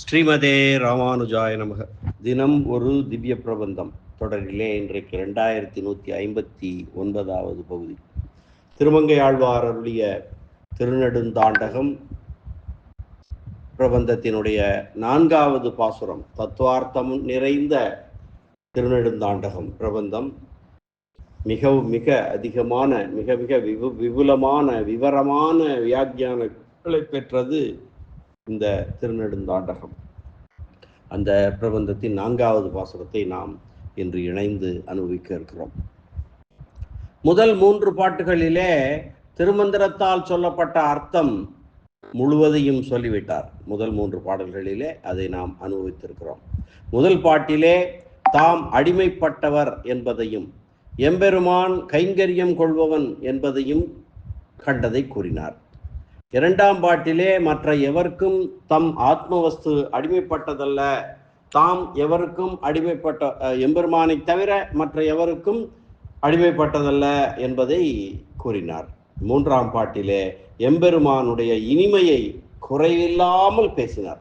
ஸ்ரீமதே ராமானுஜாய நமக. தினம் ஒரு திவ்ய பிரபந்தம் தொடரிலே இன்றைக்கு ரெண்டாயிரத்தி நூற்றி ஐம்பத்தி ஒன்பதாவது பகுதி. திருமங்கை ஆழ்வார் அருளிய திருநெடுந்தாண்டகம் பிரபந்தத்தினுடைய நான்காவது பாசுரம் தத்துவார்த்தம் நிறைந்த திருநெடுந்தாண்டகம் பிரபந்தம். மிகவும் மிக அதிகமான மிக மிக விபு விபுலமான விவரமான வியாக்கியானங்களை பெற்றது இந்த திருநெடுந்தாண்டகம். அந்த பிரபந்தத்தின் நான்காவது வாசகத்தை நாம் இன்று இணைந்து அனுபவிக்க இருக்கிறோம். முதல் மூன்று பாட்டுகளிலே திருமந்திரத்தால் சொல்லப்பட்ட அர்த்தம் முழுவதையும் சொல்லிவிட்டார். முதல் மூன்று பாடல்களிலே அதை நாம் அனுபவித்திருக்கிறோம். முதல் பாட்டிலே தாம் அடிமைப்பட்டவர் என்பதையும் எம்பெருமான் கைங்கரியம் கொள்பவன் என்பதையும் கண்டதை கூறினார். இரண்டாம் பாட்டிலே மற்ற எவருக்கும் தம் ஆத்மவஸ்து அடிமைப்பட்டதல்ல தாம் எவருக்கும் அடிமைப்பட்ட எம்பெருமானை தவிர மற்ற எவருக்கும் அடிமைப்பட்டதல்ல என்பதை கூறினார். மூன்றாம் பாட்டிலே எம்பெருமானுடைய இனிமையை குறையில்லாமல் பேசினார்.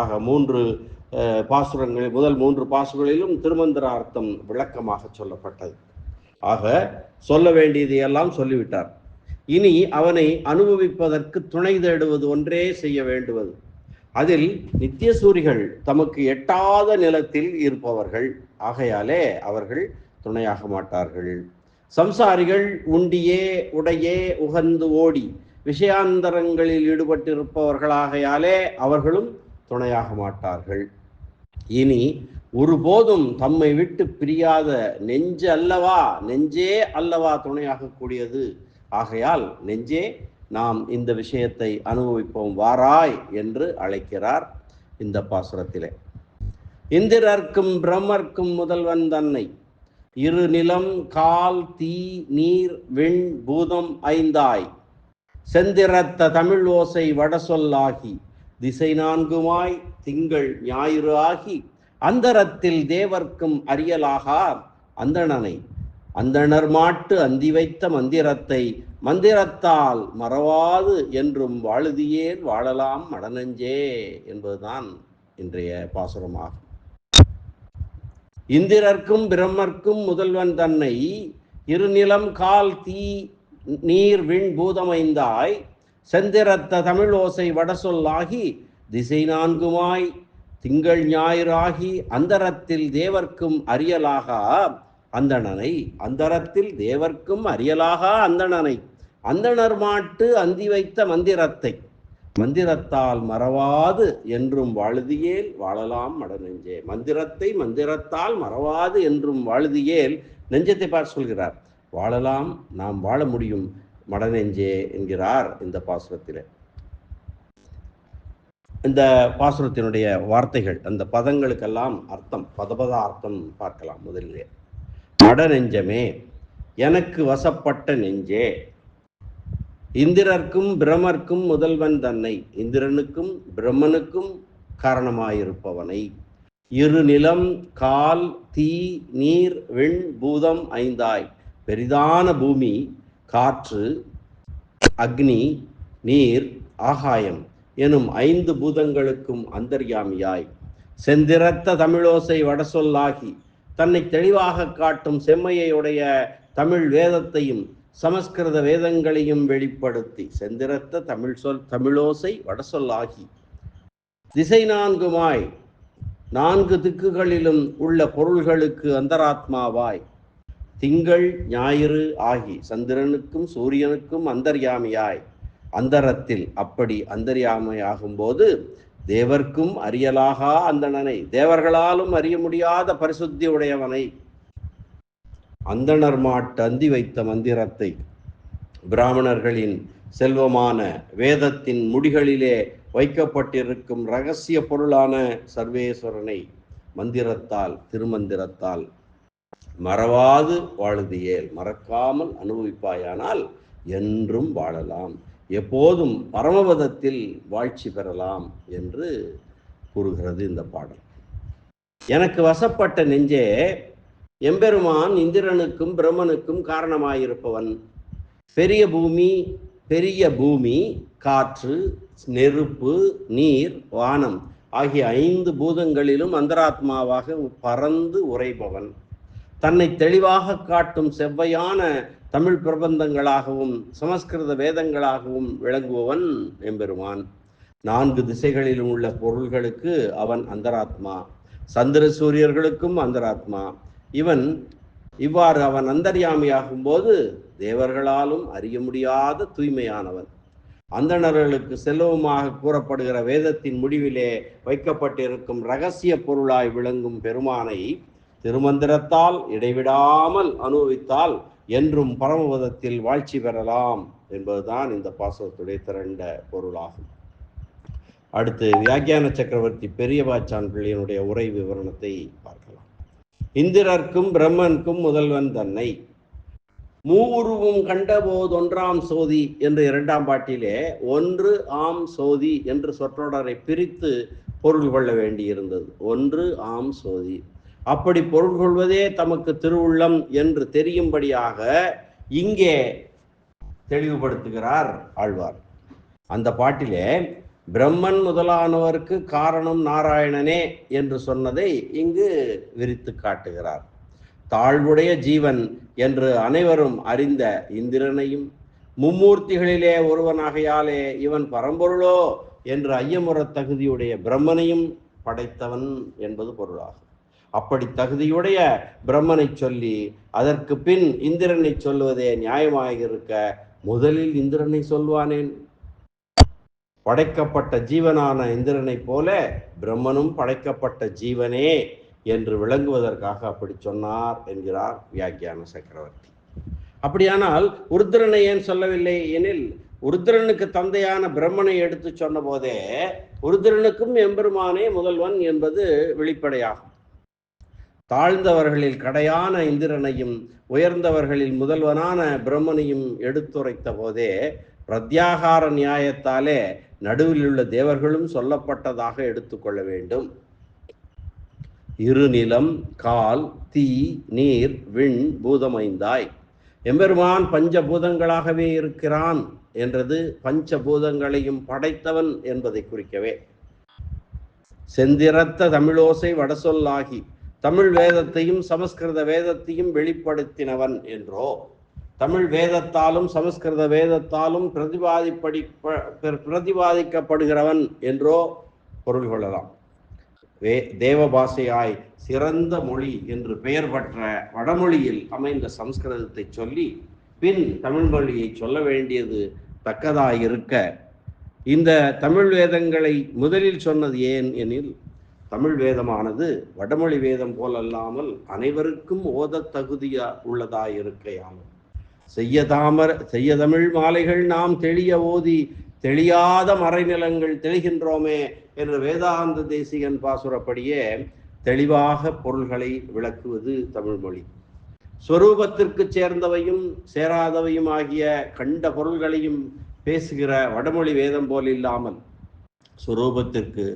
ஆக மூன்று பாசுரங்கள் பாசுரங்களில் முதல் மூன்று பாசுரங்களிலும் திருமந்திர அர்த்தம் விளக்கமாக சொல்லப்பட்டது. ஆக சொல்ல வேண்டியதையெல்லாம் சொல்லிவிட்டார். இனி அவனை அனுபவிப்பதற்கு துணை தேடுவது ஒன்றே செய்ய வேண்டுவது. அதில் நித்தியசூரிகள் தமக்கு எட்டாத நிலத்தில் இருப்பவர்கள். ஆகையாலே அவர்கள் துணையாக மாட்டார்கள். சம்சாரிகள் உண்டியே உடையே உகந்து ஓடி விஷயாந்தரங்களில் ஈடுபட்டிருப்பவர்களாகையாலே அவர்களும் துணையாக மாட்டார்கள். இனி ஒருபோதும் தம்மை விட்டு பிரியாத நெஞ்சு அல்லவா? நெஞ்சே அல்லவா துணையாக கூடியது ஆகையால் நெஞ்சே நாம் இந்த விஷயத்தை அனுபவிப்போம் வாராய் என்று அழைக்கிறார் இந்த பாசுரத்திலே. இந்திரர்க்கும் பிரம்மர்க்கும் முதல்வன் தன்னை. இரு நிலம் கால் தீ நீர் விண் பூதம் ஐந்தாய். செந்திரத்த தமிழ் ஓசை வடசொல்லாகி திசை நான்குமாய் திங்கள் ஞாயிறு ஆகி அந்தரத்தில் தேவர்க்கும் அரியலாகார் அந்தணனை. அந்தணர் மாட்டு அந்தி வைத்த மந்திரத்தை மந்திரத்தால் மறவாது என்றும் வாழுதியேன் வாழலாம் மடனஞ்சே என்பதுதான் இன்றைய பாசுரமாகும். இந்திரர்க்கும் பிரம்மர்க்கும் முதல்வன் தன்னை இருநிலம் கால் தீ நீர் விண் பூதமைந்தாய் செந்திரத்த தமிழ் ஓசை வடசொல்லாகி திசை நான்குமாய் திங்கள் ஞாயிறாகி அந்தரத்தில் தேவர்க்கும் அறியலாகா அந்தணனை அந்தரத்தில் தேவர்க்கும் அறியலாகா அந்தணனை. அந்தணர் மாட்டு அந்தி வைத்த மந்திரத்தை. மந்திரத்தால் மறவாது என்றும் வாழுதியேல் வாழலாம் மடநெஞ்சே. மந்திரத்தை மந்திரத்தால் மறவாது என்றும் வாழுதியேல் நெஞ்சத்தை பார்த்து சொல்கிறார். வாழலாம் நாம் வாழ முடியும் மடநெஞ்சே என்கிறார் இந்த பாசுரத்தில். இந்த பாசுரத்தினுடைய வார்த்தைகள் அந்த பதங்களுக்கெல்லாம் அர்த்தம் பதபத அர்த்தம் பார்க்கலாம் முதலிலே. மடநெஞ்சமே எனக்கு வசப்பட்ட நெஞ்சே. இந்திரர்க்கும் பிரமர்க்கும் முதல்வன் தன்னை இந்திரனுக்கும் பிரம்மனுக்கும் காரணமாயிருப்பவனை. இரு நிலம் கால் தீ நீர் விண் பூதம் ஐந்தாய். பெரிதான பூமி காற்று அக்னி நீர் ஆகாயம் எனும் ஐந்து பூதங்களுக்கும் அந்தர்யாமியாய். செந்திரத்த தமிழோசை வடசொல்லாகி தன்னை தெளிவாக காட்டும் செம்மையுடைய தமிழ் வேதத்தையும் சமஸ்கிருத வேதங்களையும் வெளிப்படுத்தி. செந்திரத்த தமிழ் சொல் தமிழோசை வடசொல்லாகி. திசை நான்குமாய் நான்கு திக்குகளிலும் உள்ள பொருள்களுக்கு அந்தராத்மாவாய். திங்கள் ஞாயிறு ஆகி சந்திரனுக்கும் சூரியனுக்கும் அந்தர்யாமியாய். அந்தரத்தில் அப்படி அந்தர்யாமையாகும் போது தேவர்க்கும் அறியலாகா அந்தணனை. தேவர்களாலும் அறிய முடியாத பரிசுத்தி உடையவனை. அந்தணர் மாட்டு அந்தி வைத்த மந்திரத்தை. பிராமணர்களின் செல்வமான வேதத்தின் முடிகளிலே வைக்கப்பட்டிருக்கும் ரகசிய பொருளான சர்வேஸ்வரனை மந்திரத்தால் திருமந்திரத்தால் மறவாது வாழுதியேல் மறக்காமல் அனுபவிப்பாயானால் என்றும் வாழலாம். எப்போதும் பரமபதத்தில் வாழ்ச்சி பெறலாம் என்று கூறுகிறது இந்த பாடல். எனக்கு வசப்பட்ட நெஞ்சே எம்பெருமான் இந்திரனுக்கும் பிரம்மனுக்கும் காரணமாயிருப்பவன். பெரிய பூமி பெரிய பூமி காற்று நெருப்பு நீர் வானம் ஆகிய ஐந்து பூதங்களிலும் அந்தராத்மாவாக பறந்து உரைபவன் தன்னை தெளிவாக காட்டும் செவ்வையான தமிழ் பிரபந்தங்களாகவும் சமஸ்கிருத வேதங்களாகவும் விளங்குபவன் எம்பெருமான். நான்கு திசைகளிலும் உள்ள பொருள்களுக்கு அவன் அந்தராத்மா. சந்திர சூரியர்களுக்கும் அந்தராத்மா. இவன் இவ்வாறு அவன் அந்தர்யாமியாகும் போது தேவர்களாலும் அறிய முடியாத தூய்மையானவன். அந்தணர்களுக்கு செல்வமாக கூறப்படுகிற வேதத்தின் முடிவிலே வைக்கப்பட்டிருக்கும் ரகசிய பொருளாய் விளங்கும் பெருமானை திருமந்திரத்தால் இடைவிடாமல் அனுபவித்தால் என்றும் பரமபதத்தில் வாழ்ச்சி பெறலாம் என்பதுதான் இந்த பாசகத்துடைய திரண்ட பொருளாகும். அடுத்து வியாக்கியான சக்கரவர்த்தி பெரியபாச்சான் பிள்ளையனுடைய உரை விவரணத்தை பார்க்கலாம். இந்திரர்க்கும் பிரம்மனுக்கும் முதல்வன் தன்னை. மூவுருவும் கண்டபோதொன்றாம் சோதி என்று இரண்டாம் பாட்டிலே ஒன்று ஆம் சோதி என்று சொற்றொடரை பிரித்து பொருள் கொள்ள வேண்டியிருந்தது. ஒன்று ஆம் சோதி. அப்படி பொருள் கொள்வதே தமக்கு திருவுள்ளம் என்று தெரியும்படியாக இங்கே தெளிவுபடுத்துகிறார் ஆழ்வார். அந்த பாட்டிலே பிரம்மன் முதலானவருக்கு காரணம் நாராயணனே என்று சொன்னதை இங்கு விரித்து காட்டுகிறார். தாழ்வுடைய ஜீவன் என்று அனைவரும் அறிந்த இந்திரனையும் மும்மூர்த்திகளிலே ஒருவனாகையாலே இவன் பரம்பொருளோ என்று ஐயமுற தகுதியுடைய பிரம்மனையும் படைத்தவன் என்பது பொருளாகும். அப்படி தகுதியுடைய பிரம்மனை சொல்லி அதற்கு பின் இந்திரனை சொல்லுவதே நியாயமாக இருக்க முதலில் இந்திரனை சொல்வானேன். படைக்கப்பட்ட ஜீவனான இந்திரனைப் போல பிரம்மனும் படைக்கப்பட்ட ஜீவனே என்று விளங்குவதற்காக அப்படி சொன்னார் என்கிறார் வியாக்கியான சக்கரவர்த்தி. அப்படியானால் உருத்திரனை ஏன் சொல்லவில்லை? எனில் உருத்திரனுக்கு தந்தையான பிரம்மனை எடுத்து சொன்ன போதே உருத்திரனுக்கும் எம்பெருமானே முதல்வன் என்பது வெளிப்படையாகும். தாழ்ந்தவர்களில் கடையான இந்திரனையும் உயர்ந்தவர்களில் முதல்வனான பிரம்மனையும் எடுத்துரைத்த போதே பிரத்யாகார நியாயத்தாலே நடுவில் உள்ள தேவர்களும் சொல்லப்பட்டதாக எடுத்துக்கொள்ள வேண்டும். இருநிலம் கால் தீ நீர் விண் பூதமைந்தாய். எம்பெருமான் பஞ்சபூதங்களாகவே இருக்கிறான் என்றது பஞ்சபூதங்களையும் படைத்தவன் என்பதை குறிக்கவே. செந்திரத்த தமிழோசை வடசொல்லாகி தமிழ் வேதத்தையும் சமஸ்கிருத வேதத்தையும் வெளிப்படுத்தினவன் என்றோ தமிழ் வேதத்தாலும் சமஸ்கிருத வேதத்தாலும் பிரதிபாதிப்படி பிரதிபாதிக்கப்படுகிறவன் என்றோ பொருள் கொள்ளலாம். வே தேவ பாஷையாய் சிறந்த மொழி என்று பெயர் பெற்ற வடமொழியில் அமைந்த சம்ஸ்கிருதத்தை சொல்லி பின் தமிழ் மொழியை சொல்ல வேண்டியது தக்கதாயிருக்க இந்த தமிழ் வேதங்களை முதலில் சொன்னது ஏன் எனில் தமிழ் வேதமானது வடமொழி வேதம் போலல்லாமல் அனைவருக்கும் ஓத தகுதியா உள்ளதாயிருக்கையாலும் செய்ய தாமர செய்ய தமிழ் மாலைகள் நாம் தெளிய ஓதி தெளியாத மறைநிலங்கள் தெளிகின்றோமே என்று வேதாந்த தேசிகன் பாசுரப்படியே தெளிவாக பொருள்களை விளக்குவது தமிழ்மொழி ஸ்வரூபத்திற்கு சேர்ந்தவையும் சேராதவையும் ஆகிய கண்ட பொருள்களையும் பேசுகிற வடமொழி வேதம் போல் இல்லாமல் சுரூபத்திற்கு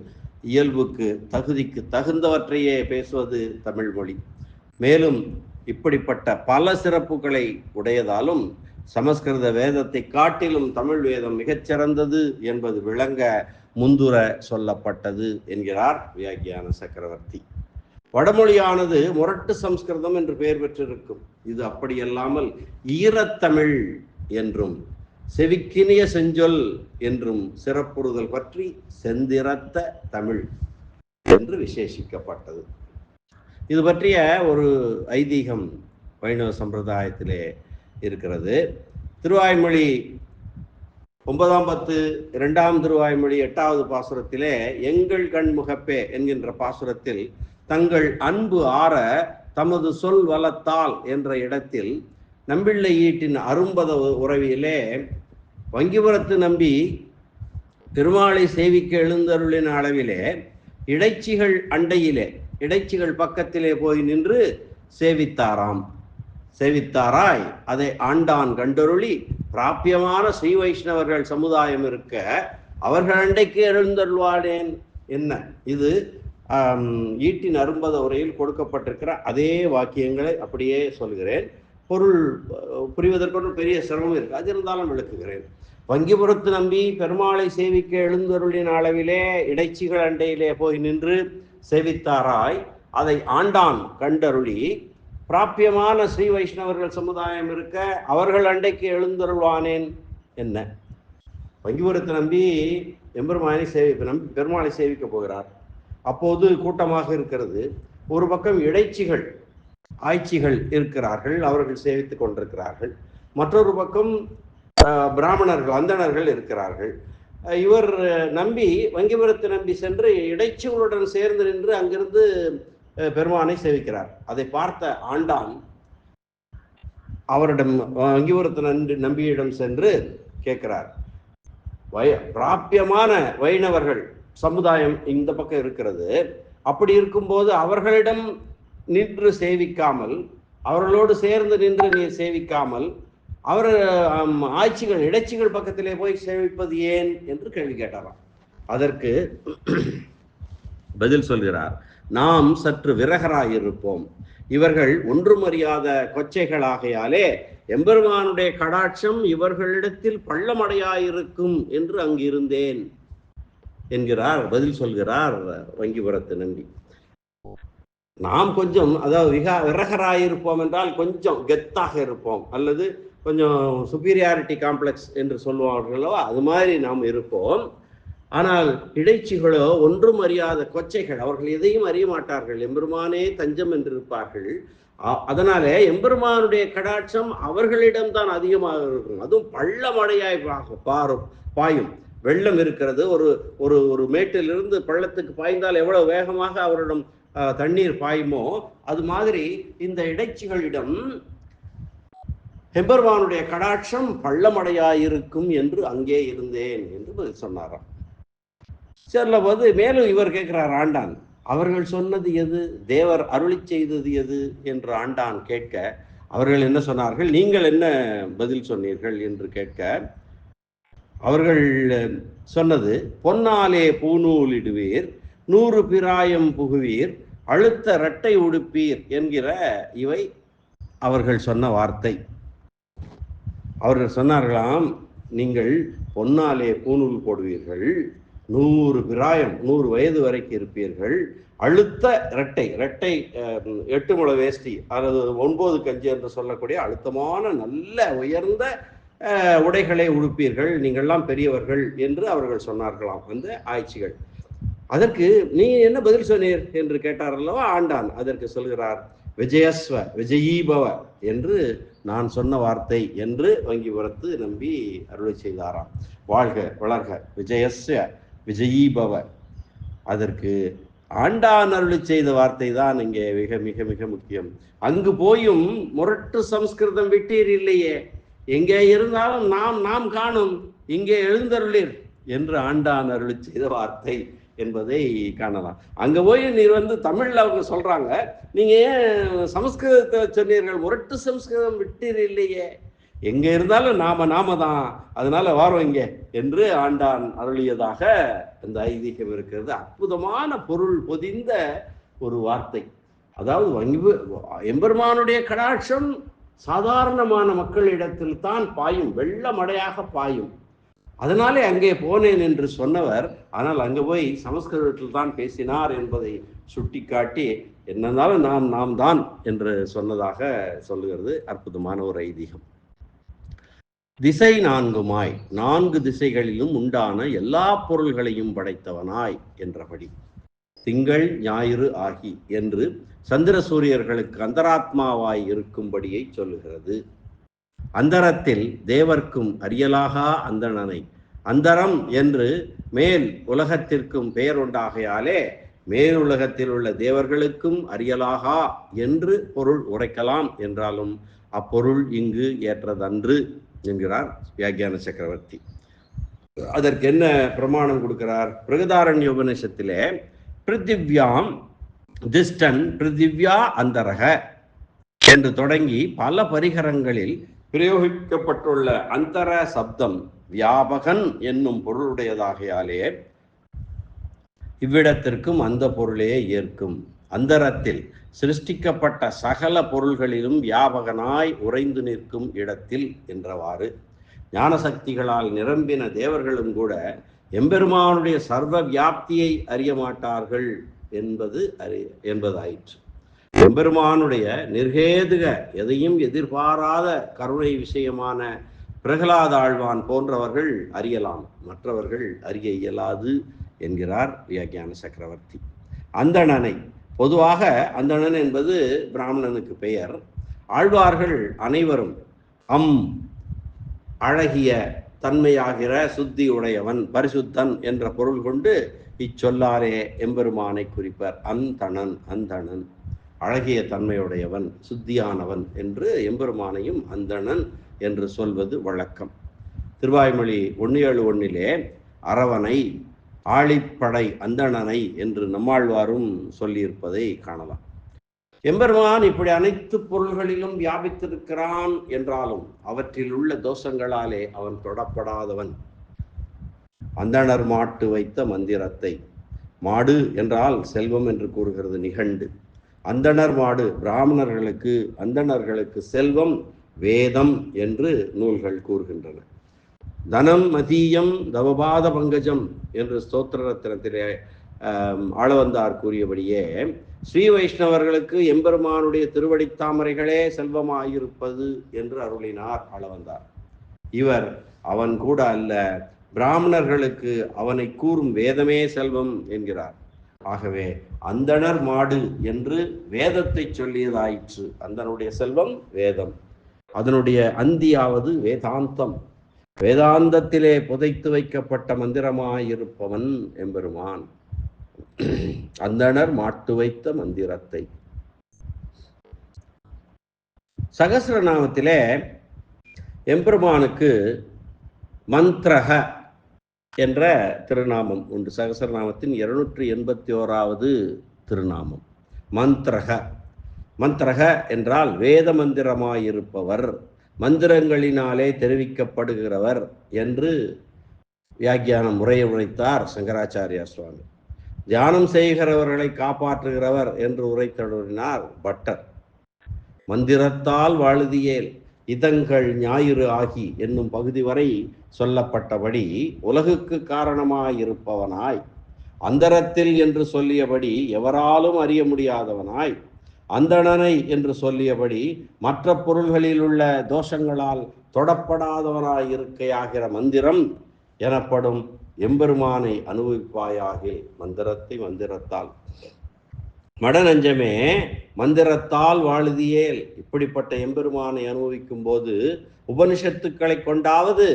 இயல்புக்கு தகுதிக்கு தகுந்தவற்றையே பேசுவது தமிழ் மொழி. மேலும் இப்படிப்பட்ட பல சிறப்புகளை உடையதாலும் சமஸ்கிருத வேதத்தை காட்டிலும் தமிழ் வேதம் மிகச்சிறந்தது என்பது விளங்க முந்துர சொல்லப்பட்டது என்கிறார் வியாக்கியான சக்கரவர்த்தி. வடமொழியானது முரட்டு சம்ஸ்கிருதம் என்று பெயர் பெற்றிருக்கும். இது அப்படியல்லாமல் ஈரத்தமிழ் என்றும் செவிக்கினிய செஞ்சொல் என்றும் சிறப்புறுதல் பற்றி செந்திரத்த தமிழ் என்று விசேஷிக்கப்பட்டது. இது பற்றிய ஒரு ஐதீகம் வைணவ சம்பிரதாயத்திலே இருக்கிறது. திருவாய்மொழி ஒன்பதாம் பத்து இரண்டாம் திருவாய்மொழி எட்டாவது பாசுரத்திலே எங்கள் கண்முகப்பே என்கின்ற பாசுரத்தில் தங்கள் அன்பு ஆற தமது சொல் வளத்தால் என்ற இடத்தில் நம்பிள்ளை ஈட்டின் அரும்பத உறவியிலே வங்கிபுரத்து நம்பி பெருமாளை சேவிக்க எழுந்தருளின் அளவிலே இடைச்சிகள் அண்டையிலே இடைச்சிகள் பக்கத்திலே போய் நின்று சேவித்தாராம். சேவித்தாராய் அதை ஆண்டான் கண்டருளி பிராபியமான ஸ்ரீ வைஷ்ணவர்கள் சமுதாயம் இருக்க அவர்கள் அண்டைக்கு எழுந்தருள்வாடேன் என்ன? இது ஈட்டின் அரும்பத உரையில் கொடுக்கப்பட்டிருக்கிற அதே வாக்கியங்களை அப்படியே சொல்கிறேன். பொருள் புரிவதற்கு ஒரு பெரிய சிரமம் இருக்கு. அது இருந்தாலும் விளக்குகிறேன். வங்கிபுரத்து நம்பி பெருமாளை சேவிக்க எழுந்தருளின் அளவிலே இடைச்சிகள் அண்டையிலே போய் நின்று சேவித்தாராய் அதை ஆண்டான் கண்டருளி. பிராப்பியமான ஸ்ரீ வைஷ்ணவர்கள் சமுதாயம் இருக்க அவர்கள் அண்டைக்கு எழுந்தருள்வானேன் என்ன? வங்கிபுரத்தை நம்பி எம்பெருமானை சேவி நம்பி பெருமாளை சேவிக்க போகிறார். அப்போது கூட்டமாக இருக்கிறது. ஒரு பக்கம் இடைச்சிகள் ஆய்ச்சிகள் இருக்கிறார்கள் அவர்கள் சேவித்துக் கொண்டிருக்கிறார்கள். மற்றொரு பக்கம் அஹ், பிராமணர்கள் அந்தணர்கள் இருக்கிறார்கள். இவர் நம்பி வங்கிபுரத்தை நம்பி சென்று இடைச்சிகளுடன் சேர்ந்து நின்று அங்கிருந்து அஹ், பெருமானை சேவிக்கிறார். அதை பார்த்த ஆண்டான் அவரிடம் வங்கிபுரத்து நன்றி நம்பியிடம் சென்று கேட்கிறார். வய பிராப்பியமான வைணவர்கள் சமுதாயம் இந்த பக்கம் இருக்கிறது. அப்படி இருக்கும்போது அவர்களிடம் நின்று சேவிக்காமல் அவர்களோடு சேர்ந்து நின்று நீ சேவிக்காமல் அவர் ஆட்சிகள் இடைச்சிகள் பக்கத்திலே போய் சேவிப்பது ஏன் என்று கேள்வி கேட்டாராம். அதற்கு பதில் சொல்கிறார் நாம் சற்று விரகராயிருப்போம். இவர்கள் ஒன்றும் அறியாத கொச்சைகளாகையாலே எம்பெருமானுடைய கடாட்சம் இவர்களிடத்தில் பள்ளமடையாயிருக்கும் என்று அங்கு இருந்தேன் என்கிறார் பதில் சொல்கிறார் வங்கிபுரத்து நன்றி நாம் கொஞ்சம் அதாவது விகா விரகராயிருப்போம் என்றால் கொஞ்சம் கெத்தாக இருப்போம். அல்லது கொஞ்சம் சுப்பீரியாரிட்டி காம்ப்ளெக்ஸ் என்று சொல்லுவார்களோ அது மாதிரி நாம் இருப்போம். ஆனால் இடைச்சிகளோ ஒன்றும் அறியாத கொச்சைகள் அவர்கள் எதையும் அறிய மாட்டார்கள். எம்பெருமானே தஞ்சம் என்று இருப்பார்கள் அதனாலே எம்பெருமானுடைய கடாட்சம் அவர்களிடம்தான் அதிகமாக இருக்கும். அதுவும் பள்ள மழையாய் பாரும் பாயும். வெள்ளம் இருக்கிறது. ஒரு ஒரு ஒரு மேட்டிலிருந்து பள்ளத்துக்கு பாய்ந்தால் எவ்வளவு வேகமாக அவரிடம் தண்ணீர் பாயுமோ அது மாதிரி இந்த இடைச்சிகளிடம் ஹெம்பர்வானுடைய கடாட்சம் பள்ளமடையாயிருக்கும் என்று அங்கே இருந்தேன் என்று பதில் சொன்னாராம். சரில போது மேலும் இவர் கேட்கிறார் ஆண்டான் அவர்கள் சொன்னது எது? தேவர் அருளி செய்தது எது? என்று ஆண்டான் கேட்க அவர்கள் என்ன சொன்னார்கள்? நீங்கள் என்ன பதில் சொன்னீர்கள்? என்று கேட்க அவர்கள் சொன்னது பொன்னாலே பூநூலிடுவீர் நூறு பிராயம் புகுவீர் அழுத்த இரட்டை உடுப்பீர் என்கிற இவை அவர்கள் சொன்ன வார்த்தை. அவர்கள் சொன்னார்களாம் நீங்கள் பொன்னாலே பூநூல் போடுவீர்கள் நூறு பிராயம் நூறு வயது வரைக்கும் இருப்பீர்கள் அழுத்த இரட்டை இரட்டை எட்டு முளை வேஷ்டி அல்லது ஒன்பது கஞ்சி என்று சொல்லக்கூடிய அழுத்தமான நல்ல உயர்ந்த உடைகளை உடுப்பீர்கள் நீங்கள்லாம் பெரியவர்கள் என்று அவர்கள் சொன்னார்களாம். அந்த ஆய்ச்சிகள். அதற்கு நீ என்ன பதில் சொன்னீர்? என்று கேட்டார் அல்லவா ஆண்டான் அதற்கு சொல்கிறார் விஜயஸ்வ விஜயீபவ என்று நான் சொன்ன வார்த்தை என்று வங்கி உரத்து நம்பி அருளை செய்தாராம். வாழ்க வளர்க விஜயஸ்வ விஜயீபவ. அதற்கு ஆண்டான் அருளி செய்த வார்த்தை தான் இங்கே மிக மிக மிக முக்கியம். அங்கு போயும் முரட்டு சம்ஸ்கிருதம் விட்டீர் இல்லையே. எங்கே இருந்தாலும் நாம் நாம் காணும் இங்கே எழுந்தருளீர் என்று ஆண்டான் அருளி செய்த வார்த்தை என்பதை காணலாம். அங்கே போய் நீர் வந்து தமிழில் அவங்க சொல்கிறாங்க நீங்கள் ஏன் சமஸ்கிருதத்தை சொன்னீர்கள்? முரட்டு சமஸ்கிருதம் விட்டீர் இல்லையே. எங்கே இருந்தாலும் நாம நாம தான். அதனால வாரோம் இங்கே என்று ஆண்டான் அருளியதாக இந்த ஐதீகம் இருக்கிறது. அற்புதமான பொருள் பொதிந்த ஒரு வார்த்தை. அதாவது வங்கி எம்பெருமானுடைய கடாட்சம் சாதாரணமான மக்களிடத்தில் தான் பாயும் வெள்ளமடையாக பாயும். அதனாலே அங்கே போனேன் என்று சொன்னவர் ஆனால் அங்கே போய் சமஸ்கிருதத்தில் தான் பேசினார் என்பதை சுட்டிக்காட்டி என்னன்னாலும் நாம் நாம் தான் என்று சொன்னதாக சொல்லுகிறது அற்புதமான ஒரு ஐதீகம். திசை நான்குமாய் நான்கு திசைகளிலும் உண்டான எல்லா பொருள்களையும் படைத்தவனாய் என்றபடி. திங்கள் ஞாயிறு ஆகி என்று சந்திர சூரியர்களுக்கு அந்தராத்மாவாய் இருக்கும்படியை சொல்லுகிறது. அந்தரத்தில் தேவர்க்கும் அரியலாகா அந்தணனை. அந்தரம் என்று மேல் உலகத்திற்கும் பெயர் உண்டாகையாலே மேலுலகத்தில் உள்ள தேவர்களுக்கும் அரியலாகா என்று பொருள் உரைக்கலாம் என்றாலும் அப்பொருள் இங்கு ஏற்றதன்று என்கிறார் வியாக்கியான சக்கரவர்த்தி. அதற்கு என்ன பிரமாணம் கொடுக்கிறார்? பிரகதாரண்ய உபநிஷத்திலே பிருத்திவ்யாம் திஷ்டன் பிருத்திவ்யா அந்தரக என்று தொடங்கி பல பரிகரங்களில் பிரயோகிக்கப்பட்டுள்ள அந்தர சப்தம் வியாபகன் என்னும் பொருளுடையதாகையாலே இவ்விடத்திற்கும் அந்த பொருளே ஏற்கும். அந்தரத்தில் சிருஷ்டிக்கப்பட்ட சகல பொருள்களிலும் வியாபகனாய் உறைந்து நிற்கும் இடத்தில் என்றவாறு ஞான சக்திகளால் நிரம்பின தேவர்களும் கூட எம்பெருமானுடைய சர்வ வியாப்தியை அறிய மாட்டார்கள் என்பது அறி என்பதாயிற்று. எம்பெருமானுடைய நிர்கேதுக எதையும் எதிர்பாராத கருணை விஷயமான பிரகலாத ஆழ்வான் போன்றவர்கள் அறியலாம். மற்றவர்கள் அறிய இயலாது என்கிறார் வியாக்கியான சக்கரவர்த்தி. அந்தணனை பொதுவாக அந்தணன் என்பது பிராமணனுக்கு பெயர். ஆழ்வார்கள் அனைவரும் அம் அழகிய தன்மையாகிற சுத்தி உடையவன் பரிசுத்தன் என்ற பொருள் கொண்டு இச்சொல்லாரே எம்பெருமானை குறிப்பர். அந்தணன் அந்தணன். அழகிய தன்மையுடையவன் சுத்தியானவன் என்று எம்பெருமானையும் அந்தணன் என்று சொல்வது வழக்கம். திருவாய்மொழி ஒன்று ஏழு ஒன்னிலே அரவனை ஆழிப்படை அந்தணனை என்று நம்மாழ்வாரும் சொல்லியிருப்பதை காணலாம். எம்பெருமான் இப்படி அனைத்து பொருள்களிலும் வியாபித்திருக்கிறான் என்றாலும் அவற்றில் உள்ள தோஷங்களாலே அவன் தொடப்படாதவன். அந்தணர் மாட்டு வைத்த மந்திரத்தை மாடு என்றால் செல்வம் என்று கூறுகிறது நிகண்டு அந்தணர் மாடு பிராமணர்களுக்கு அந்தணர்களுக்கு செல்வம் வேதம் என்று நூல்கள் கூறுகின்றன. தனம் மதியம் தவபாத பங்கஜம் என்று ஸ்தோத்திர ரத்னத்திலே ஆளவந்தார் கூறியபடியே ஸ்ரீ வைஷ்ணவர்களுக்கு எம்பெருமானுடைய திருவடித்தாமரைகளே செல்வமாயிருப்பது என்று அருளினார் ஆளவந்தார். இவர் அவன் கூட அல்ல பிராமணர்களுக்கு அவனை கூறும் வேதமே செல்வம் என்கிறார். ஆகவே அந்தணர் மாடு என்று வேதத்தை சொல்லியதாயிற்று. அந்தனுடைய செல்வம் வேதம். அதனுடைய அந்தியாவது வேதாந்தம். வேதாந்தத்திலே புதைத்து வைக்கப்பட்ட மந்திரமாயிருப்பவன் எம்பெருமான். அந்தணர் மாட்டு வைத்த மந்திரத்தை. சகசிரநாமத்திலே எம்பெருமானுக்கு மந்திரக என்ற திருநாமம் உண்டு. சகசரநாமத்தின் இருநூற்றி எண்பத்தி ஓராவது திருநாமம். மந்திரக. மந்திரக என்றால் வேத மந்திரமாயிருப்பவர் மந்திரங்களினாலே தெரிவிக்கப்படுகிறவர் என்று வியாக்கியானம் முறையை உரைத்தார் சங்கராச்சாரியா சுவாமி. தியானம் செய்கிறவர்களை காப்பாற்றுகிறவர் என்று உரைத்தொடரினார் பட்டர். மந்திரத்தால் வாழுதியேல் இதங்கள் ஞாயிறு ஆகி என்னும் பகுதி வரை சொல்லப்பட்டபடி உலகுக்கு காரணமாயிருப்பவனாய் அந்தரத்தில் என்று சொல்லியபடி எவராலும் அறிய முடியாதவனாய் அந்தணனை என்று சொல்லியபடி மற்ற பொருள்களில் உள்ள தோஷங்களால் தொடப்படாதவனாய் இருக்கையாகிற மந்திரம் எனப்படும் எம்பெருமானை அனுபவிப்பாயாகி மந்திரத்தை மந்திரத்தால். மடநஞ்சமே மந்திரத்தால் வாழுதியேல். இப்படிப்பட்ட எம்பெருமானை அனுபவிக்கும் போது உபனிஷத்துக்களை கொண்டாவது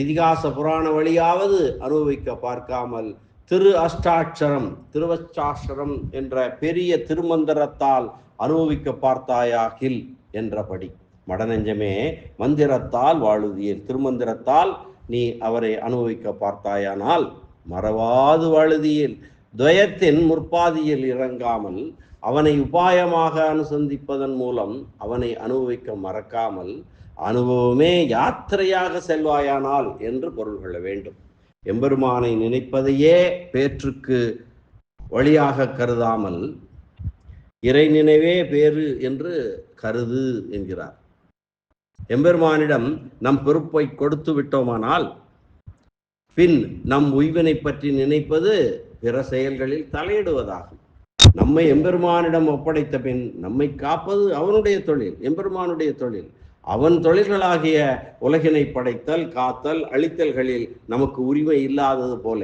இதிகாச புராண வழியாவது அனுபவிக்க பார்க்காமல் திரு அஷ்டாட்சரம் திருவச்சாட்சரம் என்ற பெரிய திருமந்திரத்தால் அனுபவிக்க பார்த்தாயாகில் என்றபடி. மடநெஞ்சமே மந்திரத்தால் வாழுதியேல் திருமந்திரத்தால் நீ அவரை அனுபவிக்க பார்த்தாயானால் மறவாது வாழுதியேல். துவயத்தின் முற்பாதியில் இறங்காமல் அவனை உபாயமாக அனுசந்திப்பதன் மூலம் அவனை அனுபவிக்க மறக்காமல் அனுபவமே யாத்திரையாக செல்வாயானால் என்று பொருள் கொள்ள வேண்டும். எம்பெருமானை நினைப்பதையே பேற்றுக்கு வழியாக கருதாமல் இறை நினைவே பேரு என்று கருது என்கிறார். எம்பெருமானிடம் நம் பொறுப்பை கொடுத்து விட்டோமானால் பின் நம் உய்வினை பற்றி நினைப்பது பிற செயல்களில் தலையிடுவதாகும். நம்மை எம்பெருமானிடம் ஒப்படைத்த பின் நம்மை காப்பது அவனுடைய தொழில் எம்பெருமானுடைய தொழில். அவன் தொழில்களாகிய உலகினை படைத்தல் காத்தல் அழித்தல்களில் நமக்கு உரிமை இல்லாதது போல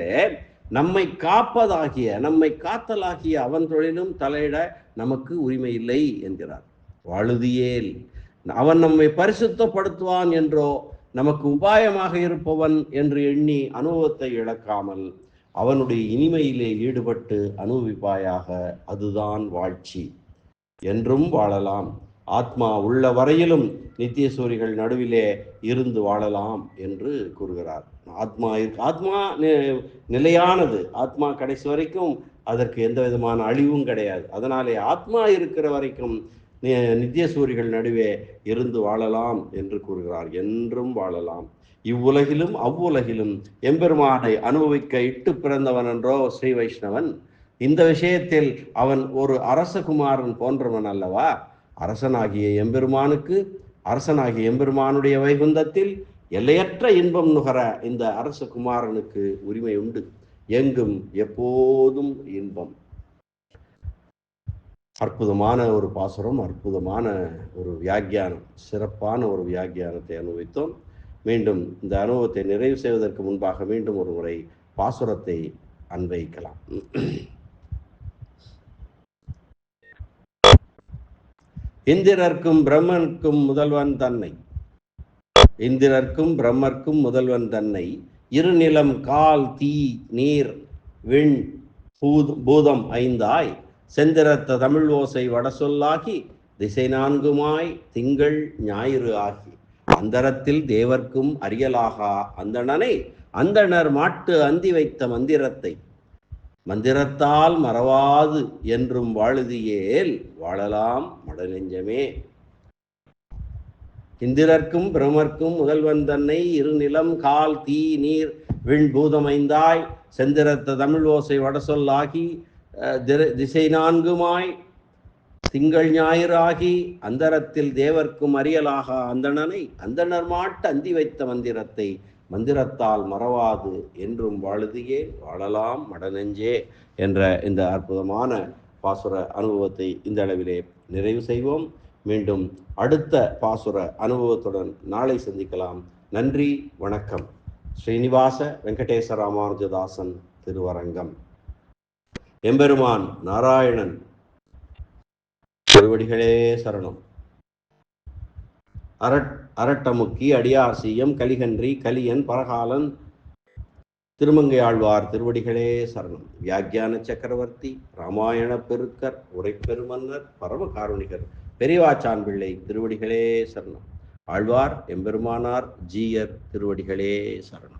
நம்மை காப்பதாகிய நம்மை காத்தலாகிய அவன் தொழிலும் தலையிட நமக்கு உரிமை இல்லை என்கிறார். வாழுதியேல் அவன் நம்மை பரிசுத்தப்படுத்துவான் என்றோ நமக்கு உபாயமாக இருப்பவன் என்று எண்ணி அனுபவத்தை இழக்காமல் அவனுடைய இனிமையிலே ஈடுபட்டு அனுபவிப்பாயாக அதுதான் வாழ்ச்சி. என்றும் வாழலாம். ஆத்மா உள்ள வரையிலும் நித்தியசூரிகள் நடுவிலே இருந்து வாழலாம் என்று கூறுகிறார். ஆத்மா ஆத்மா நிலையானது. ஆத்மா கடைசி வரைக்கும் அதற்கு எந்த விதமான அழிவும் கிடையாது. அதனாலே ஆத்மா இருக்கிற வரைக்கும் நித்தியசூரிகள் நடுவே இருந்து வாழலாம் என்று கூறுகிறார். என்றும் வாழலாம். இவ்வுலகிலும் அவ்வுலகிலும் எம்பெருமானை அனுபவிக்க இட்டு பிறந்தவன் என்றோ ஸ்ரீ வைஷ்ணவன். இந்த விஷயத்தில் அவன் ஒரு அரசகுமாரன் போன்றவன் அல்லவா? அரசனாகிய எம்பெருமானுக்கு அரசனாகிய எம்பெருமானுடைய வைகுந்தத்தில் எல்லையற்ற இன்பம் நுகர இந்த அரசகுமாரனுக்கு உரிமை உண்டு. எங்கும் எப்போதும் இன்பம். அற்புதமான ஒரு பாசுரம் அற்புதமான ஒரு வியாக்கியானம் சிறப்பான ஒரு வியாக்கியானத்தை அனுபவித்தோம். மீண்டும் இந்த அனுபவத்தை நிறைவு செய்வதற்கு முன்பாக மீண்டும் ஒரு முறை பாசுரத்தை அன்வைக்கலாம். இந்திரர்க்கும் பிரம்மனுக்கும் முதல்வன் தன்னை. இந்திரர்க்கும் பிரம்மர்க்கும் முதல்வன் தன்னை. இருநிலம் கால் தீ நீர் விண் பூதம் ஐந்தாய். செந்திரத்த தமிழ் ஓசை வட சொல்லாகி திசை நான்குமாய் திங்கள் ஞாயிறு ஆகி. அந்தரத்தில் தேவர்க்கும் அறியலாகா அந்தணனை அந்தணர் மாட்டு அந்தி வைத்த மந்திரத்தை. மந்திரத்தால் மறவாது என்றும் வாழுதியேல் வாழலாம் மடநெஞ்சமே. இந்திரர்க்கும் பிரமர்க்கும் முதல்வன் தன்னை இருநிலம் கால் தீ நீர் விண் பூதமைந்தாய். செந்திரத்த தமிழ் ஓசை வடசொல்லாகி திசை நான்குமாய். திங்கள் ஞாயிறாகி அந்தரத்தில் தேவர்க்கும் அறியலாக அந்தணனை அந்தணர் மாட்டு அந்தி வைத்த மந்திரத்தை மந்திரத்தால் மறவாது என்றும் வாழுதியே வாழலாம் மடநெஞ்சே என்ற இந்த அற்புதமான பாசுர அனுபவத்தை இந்த அளவிலே நிறைவு செய்வோம். மீண்டும் அடுத்த பாசுர அனுபவத்துடன் நாளை சந்திக்கலாம். நன்றி வணக்கம். ஸ்ரீனிவாச வெங்கடேச ராமானுஜதாசன் திருவரங்கம். எம்பெருமான் நாராயணன் திருவடிகளே சரணம். அரட் அரட்டமுக்கி அடியார் சீயம் கலிகன்றி கலியன் பரகாலன் திருமங்கையாழ்வார் திருவடிகளே சரணம். வியாக்கியான சக்கரவர்த்தி ராமாயண பெருக்கர் உரைப்பெருமன்னர் பரம காருணிகர் பெரியவாச்சான் பிள்ளை திருவடிகளே சரணம். ஆழ்வார் எம்பெருமானார் ஜீயர் திருவடிகளே சரணம்.